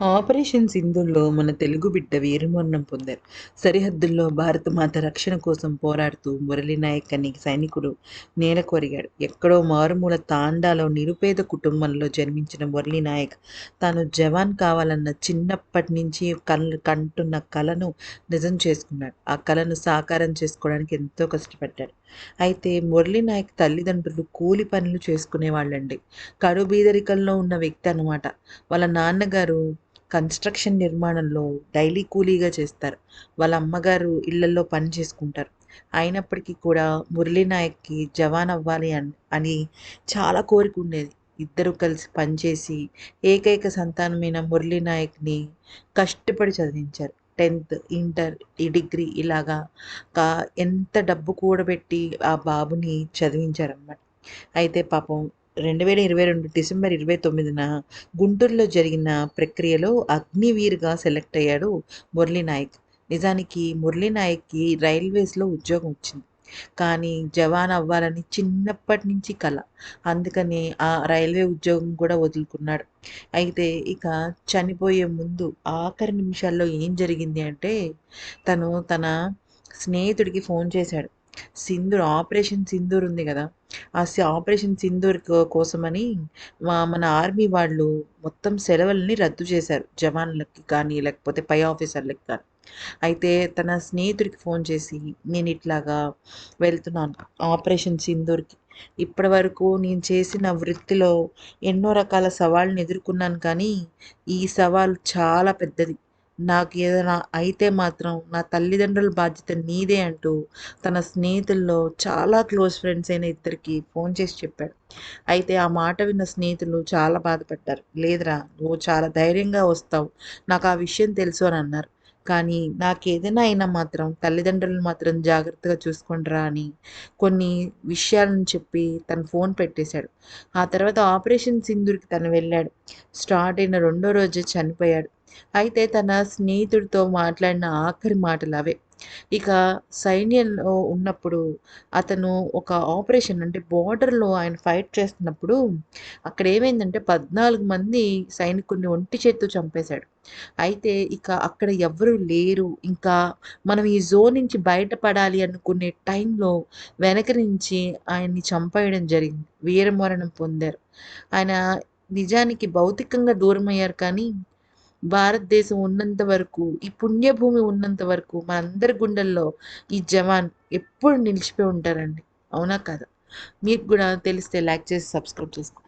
Operation సింధుల్లో మన తెలుగు బిడ్డ వీరమరణం పొందారు. సరిహద్దుల్లో భారతమాత రక్షణ కోసం పోరాడుతూ మురళీనాయక్ అనే సైనికుడు నేలకొరిగాడు. ఎక్కడో మారుమూల తాండాలో నిరుపేద కుటుంబంలో జన్మించిన మురళీ నాయక్ తాను జవాన్ కావాలన్న చిన్నప్పటి నుంచి కళ్ళు కంటున్న కలను నిజం చేసుకున్నాడు. ఆ కలను సాకారం చేసుకోవడానికి ఎంతో కష్టపడ్డాడు. అయితే మురళీనాయక్ తల్లిదండ్రులు కూలి పనులు చేసుకునేవాళ్ళండి. కడు బీదరికల్లో ఉన్న వ్యక్తి అనమాట. వాళ్ళ నాన్నగారు కన్స్ట్రక్షన్ నిర్మాణంలో డైలీ కూలీగా చేస్తారు. వాళ్ళ అమ్మగారు ఇళ్ళల్లో పని చేసుకుంటారు. అయినప్పటికీ కూడా మురళీనాయక్‌కి జవాన్ అవ్వాలి అని చాలా కోరిక ఉండేది. ఇద్దరు కలిసి పనిచేసి ఏకైక సంతానమైన మురళీనాయక్‌ని కష్టపడి చదివించారు. 10థ్, ఇంటర్, ఈ డిగ్రీ ఇలాగా కా ఎంత డబ్బు కూడబెట్టి ఆ బాబుని చదివించారన్నమాట అయితే పాపం 2022 డిసెంబర్ 29న గుంటూరులో జరిగిన ప్రక్రియలో అగ్నివీర్‌గా సెలెక్ట్ అయ్యాడు మురళీనాయక్. నిజానికి మురళీనాయక్‌కి రైల్వేస్‌లో ఉద్యోగం వచ్చింది. కానీ జవాన్ అవ్వాలని చిన్నప్పటి నుంచి కల. అందుకని ఆ రైల్వే ఉద్యోగం కూడా వదులుకున్నాడు. అయితే ఇక చనిపోయే ముందు ఆఖరి నిమిషాల్లో ఏం జరిగింది అంటే తను తన స్నేహితుడికి ఫోన్ చేశాడు. సింధూర్ ఆపరేషన్ సింధూర్ ఉంది కదా ఆ సి ఆపరేషన్ సింధూర్ కోసమని మా మన ఆర్మీ వాళ్ళు మొత్తం సెలవులని రద్దు చేశారు. జవాన్లకి కానీ, లేకపోతే పై ఆఫీసర్‌లకి కానీ. అయితే తన స్నేహితుడికి ఫోన్ చేసి నేను ఇట్లాగా వెళ్తున్నాను ఆపరేషన్ సింధూర్‌కి. ఇప్పటివరకు నేను చేసిన వృత్తిలో ఎన్నో రకాల సవాళ్ళని ఎదుర్కొన్నాను కానీ, ఈ సవాల్ చాలా పెద్దది. నాకు ఏదైనా అయితే మాత్రం నా తల్లిదండ్రుల బాధ్యత నీదే అంటూ తన స్నేహితుల్లో చాలా క్లోజ్ ఫ్రెండ్స్ అయిన ఇద్దరికి ఫోన్ చేసి చెప్పాడు. అయితే ఆ మాట విన్న స్నేహితులు చాలా బాధపడ్డారు. లేదురా నువ్వు చాలా ధైర్యంగా వస్తావు. నాకు ఆ విషయం తెలుసు అని అన్నారు. కానీ నాకేదైనా అయినా మాత్రం తల్లిదండ్రులను మాత్రం జాగ్రత్తగా చూసుకుంటారా అని కొన్ని విషయాలను చెప్పి తను ఫోన్ పెట్టేశాడు. ఆ తర్వాత ఆపరేషన్ సింధూర్‌కి తను వెళ్ళాడు. స్టార్ట్ అయిన రెండో రోజే చనిపోయాడు. అయితే తన స్నేహితుడితో మాట్లాడిన ఆఖరి మాటలు అవే ఇక సైన్యంలో ఉన్నప్పుడు అతను ఒక ఆపరేషన్ అంటే బోర్డర్‌లో ఆయన ఫైట్ చేస్తున్నప్పుడు అక్కడ ఏమైందంటే పద్నాలుగు మంది సైనికుల్ని ఒంటి చేత్తో చంపేశాడు. అయితే ఇక అక్కడ ఎవరు లేరు. ఇంకా మనం ఈ జోన్ నుంచి బయటపడాలి అనుకునే టైంలో వెనక నుంచి ఆయన్ని చంపేయడం జరిగింది. వీరమరణం పొందారు. ఆయన నిజానికి భౌతికంగా దూరం అయ్యారు కానీ, భారతదేశం ఉన్నంత వరకు, ఈ పుణ్యభూమి ఉన్నంత వరకు మనందరి గుండెల్లో ఈ జవాన్ ఎప్పుడు నిలిచిపోయి ఉంటారండి. అవునా కదా మీకు కూడా తెలిస్తే లైక్ చేసి సబ్స్క్రైబ్ చేసుకోండి.